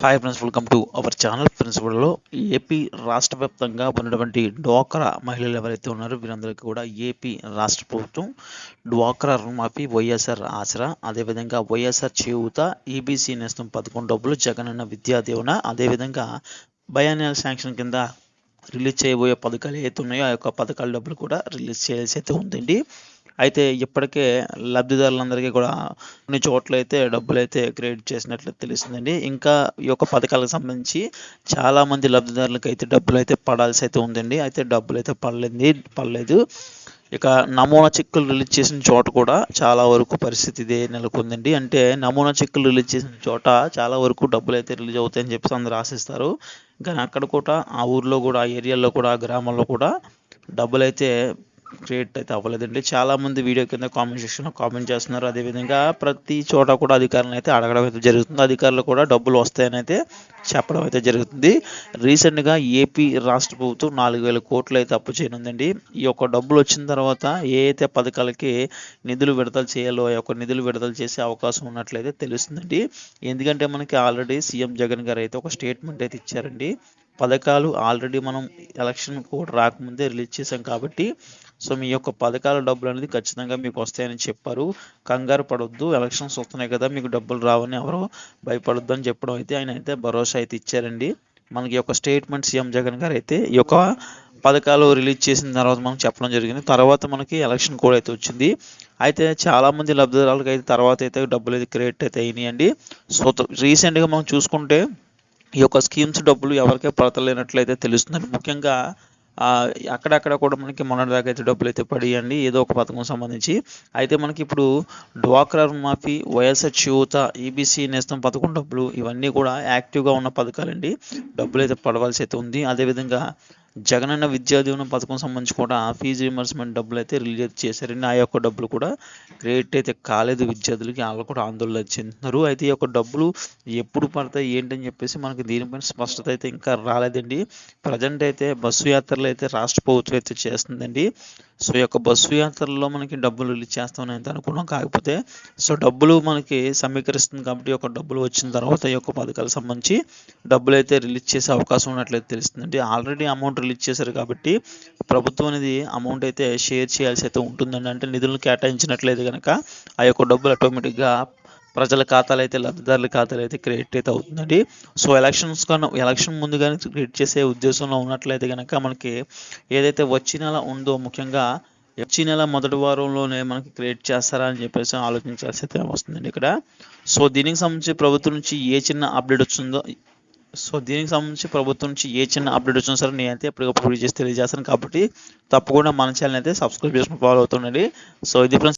Hi friends welcome to our channel friends కూడా AP రాష్ట్ర వ్యాప్తంగా ఉన్నటువంటి డ్వాక్రా మహిళలు ఎవరైతే ఉన్నారో వీరందరికీ కూడా ఏపీ రాష్ట్ర ప్రభుత్వం డ్వాక్రా రుణమాఫీ వైఎస్ఆర్ ఆసరా అదేవిధంగా వైఎస్ఆర్ చేయూత ఈబీసీ నేస్తం పదకొండు డబ్బులు జగనన్న విద్యాదీవన అదేవిధంగా బయానియల్ శాంక్షన్ కింద రిలీజ్ చేయబోయే పథకాలు ఏవైతే ఉన్నాయో ఆ యొక్క పథకాల డబ్బులు కూడా రిలీజ్ చేయాల్సి అయితే ఉందండి. అయితే ఇప్పటికే లబ్ధిదారులందరికీ కూడా కొన్ని చోట్ల అయితే డబ్బులు అయితే క్రెడిట్ చేసినట్లు తెలుస్తుందండి. ఇంకా ఈ యొక్క పథకాలకు సంబంధించి చాలా మంది లబ్ధిదారులకు అయితే డబ్బులు అయితే పడాల్సి అయితే ఉందండి. అయితే డబ్బులు అయితే పడలేదు పడలేదు. ఇక నమూనా చెక్కులు రిలీజ్ చేసిన చోట కూడా చాలా వరకు పరిస్థితి ఇదే నెలకొందండి. అంటే నమూనా చెక్కులు రిలీజ్ చేసిన చోట చాలా వరకు డబ్బులు అయితే రిలీజ్ అవుతాయని చెప్పేసి అందరు ఆశిస్తారు. కానీ అక్కడ కూడా ఆ ఊర్లో కూడా ఆ ఏరియాలో కూడా ఆ గ్రామంలో కూడా డబ్బులు అయితే క్రియేట్ అయితే అవ్వలేదండి. చాలామంది వీడియో కింద కామెంట్ సెక్షన్లో కామెంట్ చేస్తున్నారు. అదేవిధంగా ప్రతి చోట కూడా అధికారులను అయితే అడగడం అయితే జరుగుతుంది. అధికారులు కూడా డబ్బులు వస్తాయని అయితే చెప్పడం అయితే జరుగుతుంది. రీసెంట్గా ఏపీ రాష్ట్ర ప్రభుత్వం నాలుగు వేల కోట్లు అయితే అప్పు చేయనుందండి. ఈ యొక్క డబ్బులు వచ్చిన తర్వాత ఏ అయితే పథకాలకి నిధులు విడుదల చేయాలో ఆ యొక్క నిధులు విడుదల చేసే అవకాశం ఉన్నట్లయితే తెలుస్తుందండి. ఎందుకంటే మనకి ఆల్రెడీ సీఎం జగన్ గారు అయితే ఒక స్టేట్మెంట్ అయితే ఇచ్చారండి. పథకాలు ఆల్రెడీ మనం ఎలక్షన్ కూడా రాకముందే రిలీజ్ చేసాం కాబట్టి సో మీ యొక్క పథకాల డబ్బులు అనేది ఖచ్చితంగా మీకు వస్తాయని చెప్పారు. కంగారు పడొద్దు. ఎలక్షన్స్ వస్తున్నాయి కదా మీకు డబ్బులు రావని ఎవరు భయపడొద్దు అని చెప్పడం అయితే ఆయన అయితే భరోసా అయితే ఇచ్చారండి. మనకి యొక్క స్టేట్మెంట్ సీఎం జగన్ గారు అయితే ఈ యొక్క పథకాలు రిలీజ్ చేసిన తర్వాత మనం చెప్పడం జరిగింది. తర్వాత మనకి ఎలక్షన్ కూడా అయితే వచ్చింది. అయితే చాలామంది లబ్ధిదారులకు అయితే తర్వాత అయితే డబ్బులు అయితే క్రియేట్ అయితే అయినాయండి. సో రీసెంట్గా మనం చూసుకుంటే ఈ యొక్క స్కీమ్స్ డబ్బులు ఎవరికే పడతలేనట్లయితే తెలుస్తుంది ముఖ్యంగా అక్కడక్కడ కూడా మనకి మొన్నటిదాకా అయితే డబ్బులు అయితే పడియండి. ఏదో ఒక పథకం సంబంధించి. అయితే మనకి ఇప్పుడు డ్వాక్రా రుణమాఫీ వైఎస్ఆర్ చేయూత ఈబీసీ నేస్తం పథకం డబ్బులు ఇవన్నీ కూడా యాక్టివ్గా ఉన్న పథకాలండి. డబ్బులు అయితే పడవలసి అయితే ఉంది. అదేవిధంగా జగనన్న విద్యా దీవెన పథకం సంబంధించి కూడా ఫీజు రిమర్స్మెంట్ డబ్బులు అయితే రిలీజ్ చేశారండి. ఆ యొక్క డబ్బులు కూడా క్రెడిట్ అయితే కాలేదు విద్యార్థులకి. వాళ్ళు కూడా ఆందోళన చెందుతున్నారు. అయితే ఈ యొక్క డబ్బులు ఎప్పుడు పడతాయి ఏంటని చెప్పేసి మనకి దీనిపైన స్పష్టత అయితే ఇంకా రాలేదండి. ప్రజెంట్ అయితే బస్సు యాత్రలు అయితే రాష్ట్ర ప్రభుత్వం అయితే చేస్తుందండి. సో ఈ యొక్క బస్సు యాత్రల్లో మనకి డబ్బులు రిలీజ్ చేస్తామని అయితే అనుకున్నాం. కాకపోతే సో డబ్బులు మనకి సమీకరిస్తుంది కాబట్టి ఒక డబ్బులు వచ్చిన తర్వాత ఈ యొక్క పథకాలకు సంబంధించి డబ్బులు అయితే రిలీజ్ చేసే అవకాశం ఉన్నట్లయితే తెలుస్తుందండి. ఆల్రెడీ అమౌంట్ ఆర్డర్లు చేశారు కాబట్టి ప్రభుత్వం అనేది అమౌంట్ అయితే షేర్ చేయాల్సి అయితే ఉంటుందండి. అంటే నిధులను కేటాయించినట్లయితే కనుక ఆ యొక్క డబ్బులు ఆటోమేటిక్గా ప్రజల ఖాతాలు అయితే లబ్ధిదారుల ఖాతాలు అయితే క్రియేట్ అయితే అవుతుందండి. సో ఎలక్షన్స్ కన్నా ఎలక్షన్ ముందుగానే క్రియేట్ చేసే ఉద్దేశంలో ఉన్నట్లయితే కనుక మనకి ఏదైతే వచ్చే నెల ఉందో ముఖ్యంగా వచ్చే నెల మొదటి వారంలోనే మనకి క్రియేట్ చేస్తారా అని చెప్పేసి ఆలోచించాల్సి అయితే వస్తుందండి ఇక్కడ. సో దీనికి సంబంధించి ప్రభుత్వం నుంచి ఏ చిన్న అప్డేట్ వచ్చిందో సో దీనికి సంబంధించి ప్రభుత్వం నుంచి ఏ చిన్న అప్డేట్ వచ్చినా సరే నేనైతే ఎప్పటికప్పుడు చేసి తెలియజేస్తాను. కాబట్టి తప్పకుండా మన ఛానల్ అయితే సబ్స్క్రైబ్ చేసుకుని ఫాలో అవుతుండండి. సో ఇది ఫ్రెండ్స్